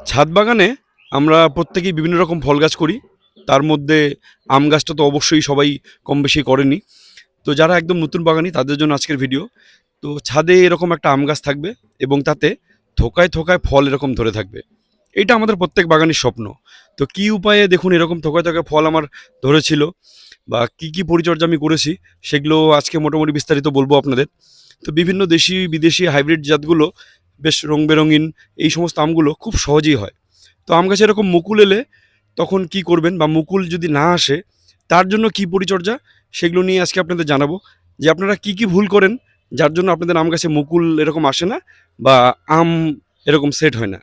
ছাদ বাগানে আমরা প্রত্যেকেই বিভিন্ন রকম ফল গাছ করি। তার মধ্যে আম গাছটা তো অবশ্যই সবাই কম বেশি করেনি। তো যারা একদম নতুন বাগানি, তাদের জন্য আজকের ভিডিও তো ছাদে এরকম একটা আম গাছ থাকবে এবং তাতে থোকায় থোকায় ফল এরকম ধরে থাকবে। এটা আমাদের প্রত্যেক বাগানের স্বপ্ন। তো কি উপায়ে দেখুন এরকম থোকায় থোকায় ফল আমার ধরেছিল বা কি কি পরিচর্যা আমি করেছি সেগুলো আজকে মোটামুটি বিস্তারিত বলব আপনাদের। তো বিভিন্ন দেশি বিদেশি হাইব্রিড জাতগুলো বেশ রং বেরঙিন এই সমস্ত আমগুলো খুব সহজেই হয়। তো আম গাছে এরকম মুকুল এলে তখন কি করবেন বা মুকুল যদি না আসে, তার জন্য কি পরিচর্যা? সেগুলো নিয়ে আজকে আপনাদের জানাব। যে আপনারা কি কি ভুল করেন, যার জন্য আপনাদের আম গাছে মুকুল এরকম আসে না বা আম এরকম সেট হয় না।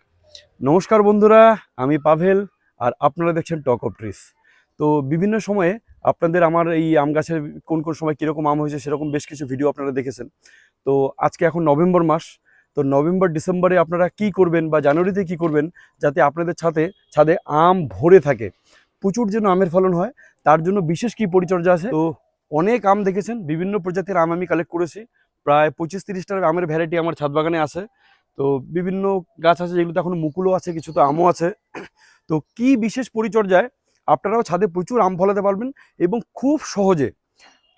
নমস্কার বন্ধুরা, আমি পাভেল আর আপনারা দেখছেন টক অফ ট্রিস তো বিভিন্ন সময়ে আপনাদের আমার এই আম গাছের কোন কোন সময় কীরকম আম হয়েছে সেরকম বেশ কিছু ভিডিও আপনারা দেখেছেন। তো আজকে এখন নভেম্বর মাস তো নভেম্বর, ডিসেম্বরে আপনারা কি করবেন বা জানুয়ারিতে কি করবেন যাতে আপনাদের ছাদে ছাদে আম ভরে থাকে? প্রচুর যেন আমের ফলন হয়, তার জন্য বিশেষ কি পরিচর্যা আছে? তো অনেক আম দেখেছেন, বিভিন্ন প্রজাতির আম আমি কালেক্ট করেছি। প্রায় পঁচিশ তিরিশটার আমের ভ্যারাইটি আমার ছাদ বাগানে আছে। তো বিভিন্ন গাছ আছে যেগুলোতে এখন মুকুলও আছে কিছু তো আমও আছে। তো কি বিশেষ পরিচর্যায় আপনারাও ছাদে প্রচুর আম ফলাতে পারবেন এবং খুব সহজে,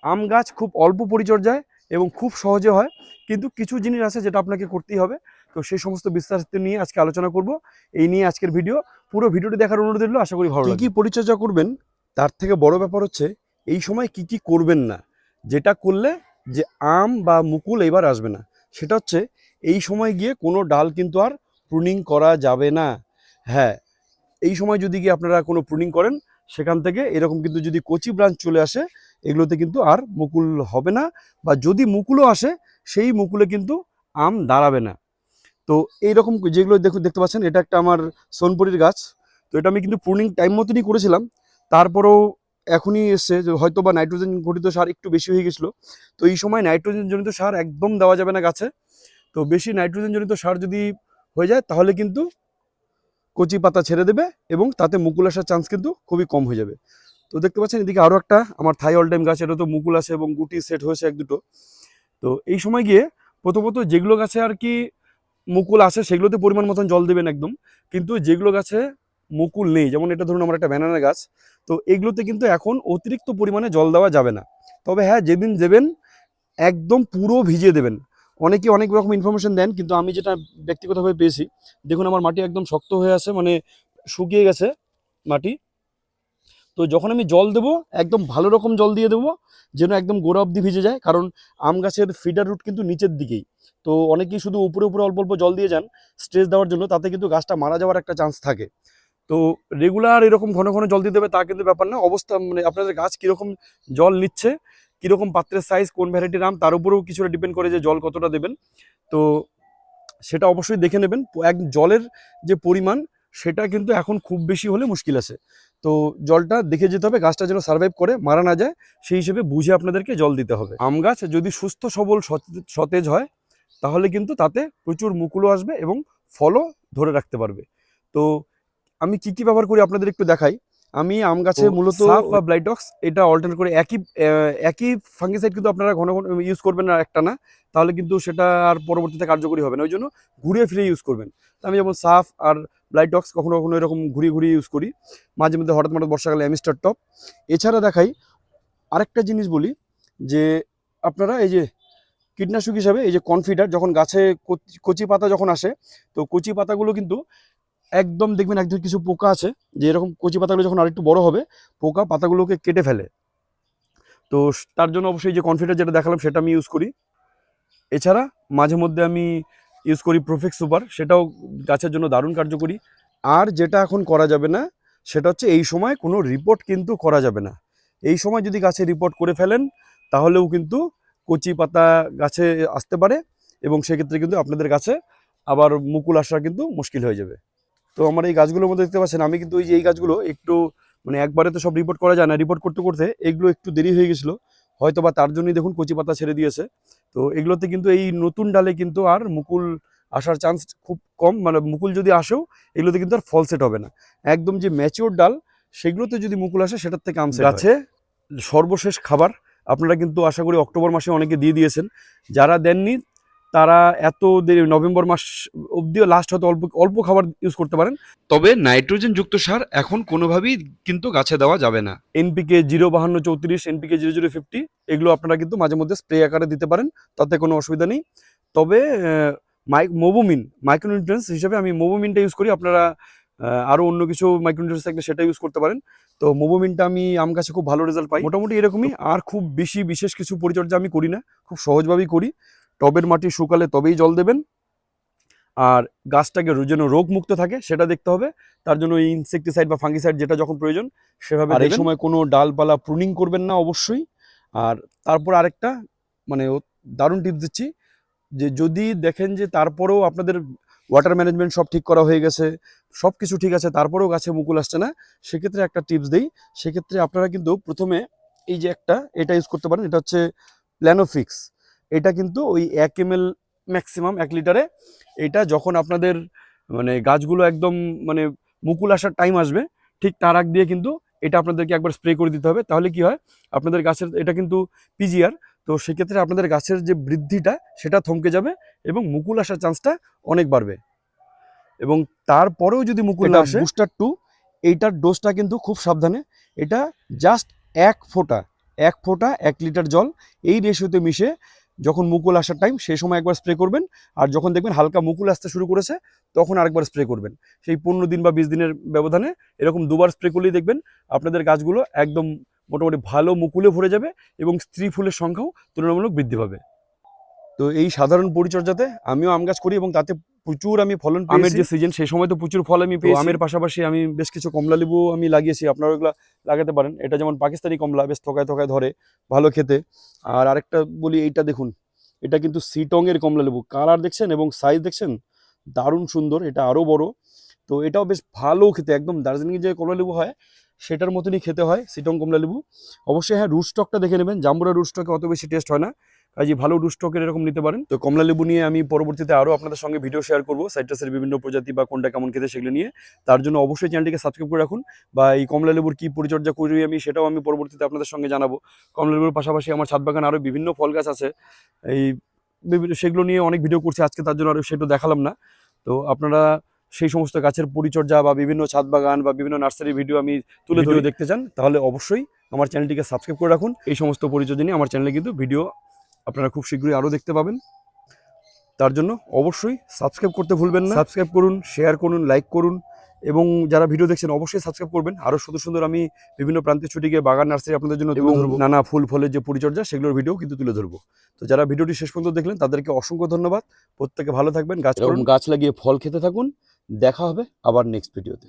আম গাছ খুব অল্প পরিচর্যায় এবং খুব সহজে হয়। কিন্তু কিছু জিনিস আছে যেটা আপনাকে করতেই হবে। তো সেই সমস্ত বিস্তারিত নিয়ে আজকে আলোচনা করব। এই নিয়ে আজকের ভিডিও। পুরো ভিডিওটি দেখার অনুরোধ রইল। আশা করি ভালো কি কি পরিচর্যা করবেন? তার থেকে বড় ব্যাপার হচ্ছে এই সময় কি কি করবেন না? যেটা করলে যে আম বা মুকুল এবার আসবে না। সেটা হচ্ছে এই সময় গিয়ে কোনো ডাল কিন্তু আর প্রুনিং করা যাবে না। হ্যাঁ এই সময় যদি গিয়ে আপনারা কোনো প্রুনিং করেন সেখান থেকে এরকম কিন্তু যদি কচি ব্রাঞ্চ চলে আসে এগুলোতে কিন্তু আর মুকুল হবে না। বা যদি মুকুলও আসে সেই মুকুলে কিন্তু আম দাঁড়াবে না। তো এইরকম যেগুলো দেখুন দেখতে পাচ্ছেন, এটা একটা আমার সোনপুরির গাছ। তো এটা আমি কিন্তু প্রুনিং টাইম মতনই করেছিলাম। তারপরেও এখনই এসছে, যে হয়তো বা নাইট্রোজেন ঘটিত সার একটু বেশি হয়ে গেছিল। তো এই সময় নাইট্রোজেন জনিত সার একদম দেওয়া যাবে না গাছে। তো বেশি নাইট্রোজেন জনিত সার যদি হয়ে যায়, তাহলে কিন্তু কচি পাতা ছেড়ে দেবে এবং তাতে মুকুল আসার চান্স কিন্তু খুবই কম হয়ে যাবে। তো দেখতে পাচ্ছেন, এদিকে আরও একটা আমার থাই অল টাইম গাছ এটা তো মুকুল আছে এবং গুটি সেট হয়েছে এক দুটো। তো এই সময় গিয়ে প্রথমত যেগুলো গাছে আর কি মুকুল আছে, সেগুলোতে পরিমাণ মতন জল দেবেন একদম। কিন্তু যেগুলো গাছে মুকুল নেই, যেমন এটা ধরুন আমার একটা ব্যানানা গাছ, তো এগুলোতে কিন্তু এখন অতিরিক্ত পরিমাণে জল দেওয়া যাবে না। তবে হ্যাঁ যেদিন দেবেন, একদম পুরো ভিজিয়ে দেবেন। অনেকে অনেক রকম ইনফরমেশন দেন, কিন্তু আমি যেটা ব্যক্তিগতভাবে পেয়েছি, দেখুন আমার মাটি একদম শক্ত হয়ে আছে মানে শুকিয়ে গেছে মাটি। তো যখন আমি জল দেবো, একদম ভালো রকম জল দিয়ে দেবো, যেন একদম গোড়া অবধি ভিজে যায়। কারণ আম গাছের ফিডার রুট কিন্তু নিচের দিকেই। তো অনেকেই শুধু উপরে উপরে অল্প অল্প জল দিয়ে যান স্ট্রেস দেওয়ার জন্য, তাতে কিন্তু গাছটা মারা যাওয়ার একটা চান্স থাকে। তো রেগুলার এরকম ঘন ঘন জল দিতে হবে তা কিন্তু ব্যাপার না। অবস্থা মানে আপনাদের গাছ কীরকম জল নিচ্ছে, কীরকম পাত্রের সাইজ কোন ভ্যারাইটির আম, তার উপরেও কিছুটা ডিপেন্ড করে যে জল কতটা দেবেন। তো সেটা অবশ্যই দেখে নেবেন। এক জলের যে পরিমাণ সেটা কিন্তু এখন খুব বেশি হলে মুশকিল আছে। তো জলটা দেখে যেতে হবে গাছটা যেন সার্ভাইভ করে মারা না যায় সেই হিসেবে বুঝে আপনাদেরকে জল দিতে হবে। আম গাছ যদি সুস্থ সবল সতে- সতেজ হয় তাহলে কিন্তু তাতে প্রচুর মুকুলও আসবে এবং ফলও ধরে রাখতে পারবে। তো আমি কি কি ব্যবহার করি আপনাদের একটু দেখাই। আমি আম গাছে মূলত সাফ বা ব্লাইটক্স এটা অল্টারনেট করে একই একই ফাঙ্গিসাইড কিন্তু আপনারা ঘন ঘন ইউজ করবেন না একটা না তাহলে কিন্তু সেটা আর পরবর্তীতে কার্যকরী হবে না। ওই জন্য ঘুরিয়ে ফিরে ইউজ করবেন। তো আমি যেমন সাফ আর ব্লাইটক্স কখনো কখনো এরকম ঘুরিয়ে ঘুরিয়ে ইউজ করি। মাঝে মধ্যে হঠাৎ হঠাৎ বর্ষাকালে অ্যামিস্টার টপ এছাড়া দেখাই আরেকটা জিনিস বলি, যে আপনারা এই যে কীটনাশক হিসাবে এই যে কনফিডার যখন গাছে কচি পাতা যখন আসে, তো কচি পাতাগুলো কিন্তু একদম দেখবেন একদম কিছু পোকা আছে, যে এরকম কচি পাতাগুলো যখন আরেকটু বড় হবে, পোকা পাতাগুলোকে কেটে ফেলে। তো তার জন্য অবশ্যই যে কনফিডার যেটা দেখালাম সেটা আমি ইউজ করি। এছাড়া মাঝে মধ্যে আমি ইউজ করি প্রোফেক্স সুপার সেটাও গাছের জন্য দারুণ কার্যকরী। আর যেটা এখন করা যাবে না, সেটা হচ্ছে এই সময় কোনো রিপোর্ট কিন্তু করা যাবে না। এই সময় যদি গাছে রিপোর্ট করে ফেলেন, তাহলেও কিন্তু কচি পাতা গাছে আসতে পারে এবং সেক্ষেত্রে কিন্তু আপনাদের গাছে আবার মুকুল আসা কিন্তু মুশকিল হয়ে যাবে। তো আমার এই গাছগুলোর মধ্যে দেখতে পাচ্ছেন, আমি কিন্তু ওই যে এই গাছগুলো একটু মানে একবারে তো সব রিপোর্ট করা যায় না রিপোর্ট করতে করতে এগুলো একটু দেরি হয়ে গেছিল। হয়তো বা তার জন্যই দেখুন কচি পাতা ছেড়ে দিয়েছে। তো এগুলোতে কিন্তু এই নতুন ডালে কিন্তু আর মুকুল আসার চান্স খুব কম মানে মুকুল যদি আসেও এগুলোতে কিন্তু আর ফল সেট হবে না। একদম যে ম্যাচিওর ডাল সেগুলোতে যদি মুকুল আসে সেটার থেকে আম আছে গাছে সর্বশেষ খাবার আপনারা কিন্তু আশা করি অক্টোবর মাসে অনেকে দিয়ে দিয়েছেন। যারা দেননি তারা এত দেরি নভেম্বর মাস অবধিও লাস্ট হয়তো অল্প অল্প খাবার ইউজ করতে পারেন। তবে নাইট্রোজেন যুক্ত সার এখন কোনোভাবেই কিন্তু গাছে দেওয়া যাবে না। এনপিকে জিরো বাহান্ন চৌত্রিশ এনপিকে জিরো জিরো ফিফটি এগুলো আপনারা কিন্তু মাঝে মধ্যে স্প্রে আকারে দিতে পারেন তাতে কোনো অসুবিধা নেই। তবে মাইক মোবোমিন মাইক্রোনিউট্রেন্স হিসেবে আমি মোবোমিনটা ইউজ করি আপনারা আরও অন্য কিছু মাইক্রোনিউট্রেন্স থাকলে সেটা ইউজ করতে পারেন। তো মোবোমিনটা আমি আম গাছে খুব ভালো রেজাল্ট পাই। মোটামুটি এরকমই আর খুব বেশি বিশেষ কিছু পরিচর্যা আমি করি না খুব সহজভাবেই করি। টবের মাটি শুকালে তবেই জল দেবেন। আর গাছটাকে যেন রোগ মুক্ত থাকে সেটা দেখতে হবে। তার জন্য ইনসেকটিসাইড বা ফাঙ্গিসাইড যেটা যখন প্রয়োজন সেভাবে আর এই সময় কোনো ডালপালা প্রুনিং করবেন না অবশ্যই। আর তারপর আরেকটা মানে দারুণ টিপস দিচ্ছি যে যদি দেখেন যে তারপরেও আপনাদের ওয়াটার ম্যানেজমেন্ট সব ঠিক করা হয়ে গেছে সব কিছু ঠিক আছে তারপরেও গাছে মুকুল আসছে না সেক্ষেত্রে একটা টিপস দিই। সেক্ষেত্রে আপনারা কিন্তু প্রথমে এই যে একটা এটা ইউজ করতে পারেন এটা হচ্ছে প্ল্যানোফিক্স এটা কিন্তু ওই এক এম এল ম্যাক্সিমাম এক লিটারে। এটা যখন আপনাদের মানে গাছগুলো একদম মানে মুকুল আসার টাইম আসবে ঠিক তার আগ দিয়ে কিন্তু এটা আপনাদেরকে একবার স্প্রে করে দিতে হবে। তাহলে কি হয়? আপনাদের গাছের এটা কিন্তু পিজিআর তো সেক্ষেত্রে আপনাদের গাছের যে বৃদ্ধিটা সেটা থমকে যাবে এবং মুকুল আসার চান্সটা অনেক বাড়বে। এবং তারপরেও যদি মুকুল আসে বুস্টার টু এইটার ডোজটা কিন্তু খুব সাবধানে। এটা জাস্ট এক ফোঁটা এক ফোঁটা এক লিটার জল এই রেশিওতে মিশে যখন মুকুল আসার টাইম সেই সময় একবার স্প্রে করবেন। আর যখন দেখবেন হালকা মুকুল আসতে শুরু করেছে, তখন আরেকবার স্প্রে করবেন। সেই পনেরো দিন বা বিশ দিনের ব্যবধানে এরকম দুবার স্প্রে করলেই দেখবেন আপনাদের গাছগুলো একদম মোটামুটি ভালো মুকুলে ভরে যাবে এবং স্ত্রী ফুলের সংখ্যাও তুলনামূলক বৃদ্ধি পাবে। তো এই সাধারণ পরিচর্যাতে আমিও আম গাছ করি এবং তাতে প্রচুর আমি ফলন আমের যে সিজন সেই সময় তো প্রচুর ফল আমি পেয়েছি। আমের পাশাপাশি আমি বেশ কিছু কমলা লেবু আমি লাগিয়েছি আপনারা ওগুলা লাগাতে পারেন। এটা যেমন পাকিস্তানি কমলা বেশ থকায় থকায় ধরে ভালো খেতে। আর আরেকটা বলি এইটা দেখুন এটা কিন্তু সিটং এর কমলা লেবু। কালার দেখছেন এবং সাইজ দেখছেন? দারুণ সুন্দর এটা আরও বড়। তো এটাও বেশ ভালো খেতে একদম দার্জিলিং যে কমলা লেবু হয় সেটার মতনই খেতে হয় সিটং কমলা লেবু। অবশ্যই হ্যাঁ রুট স্টকটা দেখে নেবেন। জাম্বুরা রুট স্টকে অত বেশি টেস্ট হয় না। কাজে ভালো রুট স্টকের এরকম নিতে পারেন। তো কমলা লেবু নিয়ে আমি পরবর্তীতে আরও আপনাদের সঙ্গে ভিডিও শেয়ার করব সাইট্রাসের বিভিন্ন প্রজাতি বা কোনটা কেমন খেতে সেগুলো নিয়ে। তার জন্য অবশ্যই চ্যানেলটিকে সাবস্ক্রাইব করে রাখুন বা এই কমলা লেবুর কী পরিচর্যা করি আমি সেটাও আমি পরবর্তীতে আপনাদের সঙ্গে জানাব। কমলা লেবুর পাশাপাশি আমার ছাদ বাগান আরও বিভিন্ন ফল গাছ আছে। এই বিভিন্ন সেগুলো নিয়ে অনেক ভিডিও করছি আজকে তার জন্য আরও সেটা দেখালাম না। তো আপনারা সেই সমস্ত গাছের পরিচর্যা বা বিভিন্ন ছাদ বাগান বা বিভিন্ন নার্সারি ভিডিও আমি তুলে ধরে দেখতে চান তাহলে অবশ্যই আমার চ্যানেলটিকে সাবস্ক্রাইব করে রাখুন। এই সমস্ত পরিচর্যা নিয়ে আমার চ্যানেলে কিন্তু ভিডিও আপনারা খুব শীঘ্রই আরও দেখতে পাবেন। তার জন্য অবশ্যই সাবস্ক্রাইব করতে ভুলবেন না। সাবস্ক্রাইব করুন শেয়ার করুন লাইক করুন এবং যারা ভিডিও দেখছেন অবশ্যই সাবস্ক্রাইব করবেন। আরও সুন্দর সুন্দর আমি বিভিন্ন প্রান্তে ছুটি গিয়ে বাগান নার্সারি আপনাদের জন্য এবং নানা ফুল ফলের যে পরিচর্যা সেগুলোর ভিডিও কিন্তু তুলে ধরবো। তো যারা ভিডিওটি শেষ পর্যন্ত দেখলেন তাদেরকে অসংখ্য ধন্যবাদ। প্রত্যেকে ভালো থাকবেন গাছ গাছ লাগিয়ে ফল খেতে থাকুন। দেখা হবে আবার নেক্সট ভিডিওতে